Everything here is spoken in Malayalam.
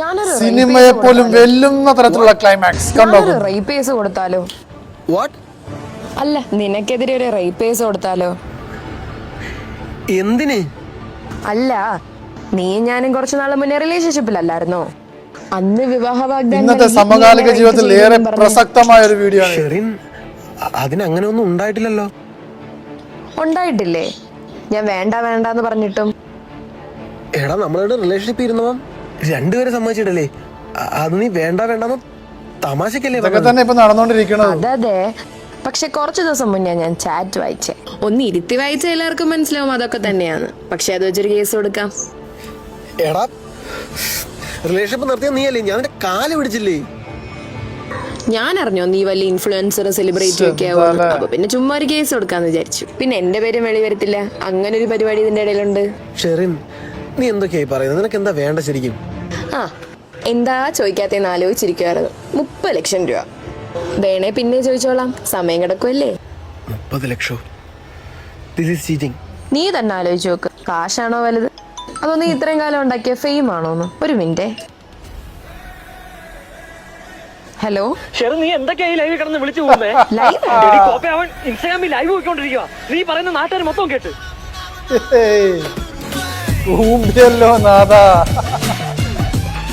ഞാനൊരു സിനിമയെ പോലും വെല്ലുന്ന തരത്തിലുള്ള ക്ലൈമാക്സ് കണ്ടോ? റേപ്പ് കേസ് കൊടുത്താലോ? വാട്ട് അല്ല നിനക്കെതിരെ ഒരു റേപ്പ് കേസ് കൊടുത്താലോ? എന്തിന്? അല്ല നീ ഞാനും കുറച്ചു നാൾ മുന്നേ റിലേഷൻഷിപ്പിലല്ലായിരുന്നോ അന്ന് വിവാഹ ഇന്നത്തെ സമകാലിക ജീവിതത്തിൽ ഏറെ പ്രസക്തമായ ഒരു വീഡിയോ ആണ് അങ്ങനെ ഒന്നും ഉണ്ടായിട്ടില്ലല്ലോ. ഉണ്ടായിട്ടില്ലേ? ഞാൻ വേണ്ട വേണ്ട എന്ന് പറഞ്ഞിട്ടും. എടാ നമ്മളുടെ റിലേഷൻഷിപ്പ് ഇരുന്നവൻ രണ്ടുപേരെ സമ്മതിച്ചിട്ടല്ലേ? അത് നീ വേണ്ട വേണ്ടെന്ന് തമാശക്കല്ലേ തന്നെ ഇപ്പൊ നടന്നുകൊണ്ടിരിക്കണത് അതെ പക്ഷെ കുറച്ച് ദിവസം മുന്നേ ഞാൻ ചാറ്റ് വായിച്ചേ. ഒന്ന് ഇരുത്തി വായിച്ച എല്ലാവർക്കും മനസ്സിലാവും അതൊക്കെ തന്നെയാണ് പക്ഷെ അത് വെച്ചൊരു കേസ് കൊടുക്കാം. എടാ റിലേഷൻഷിപ്പ് നിർത്തിയ നീയല്ലേ? ഞാൻ നിന്റെ കാൽ പിടിച്ചില്ലേ? ഞാൻ അറിഞ്ഞോ നീ വലിയ ഇൻഫ്ലുവൻസർ സെലിബ്രിറ്റി ഒക്കെ ആവും അപ്പൊ പിന്നെ ചുമ്മാ ഒരു കേസ് കൊടുക്കാന്ന് വിചാരിച്ചു. പിന്നെ എന്റെ പേരും വെളി വരത്തില്ല അങ്ങനെ ഒരു പരിപാടി ഇതിന്റെ ഇടയിലുണ്ട്. ഷെറിൻ നീ എന്തൊക്കെയായി പറയുന്നത്? നിനക്ക് എന്താ വേണ്ട ശരിക്കും? ആ എന്താ ചോദിക്കാത്തേന്ന് ആലോചിച്ചിരിക്കുവായിരുന്നു. മുപ്പത് ലക്ഷം രൂപ. വേണേ പിന്നെ ചോദിച്ചോളാം. സമയം കിടക്കുമല്ലേ മുപ്പത് ലക്ഷം? ദിസ് ഈസ് ചീറ്റിംഗ് നീ തന്നെ ആലോചിച്ച് നോക്ക്. കാശാണോ വലുത്? അതോ നീ ഇത്രയും കാലം ഉണ്ടാക്കിയ ഫെയിം ആണോന്ന് ഒരു മിനിറ്റേ. ഹലോ ഷെറി നീ എന്തൊക്കെയായി ലൈവ് ലൈവിൽ കിടന്ന് വിളിച്ചു പോകുന്നേ? ലൈവ് എടി കോപ്പെ അവൻ ഇൻസ്റ്റാഗ്രാമിൽ ലൈവ് പോയിക്കൊണ്ടിരിക്കുക നീ പറയുന്ന നാട്ടുകാർ മൊത്തം കേട്ട്. ¡Cumplirlo nada!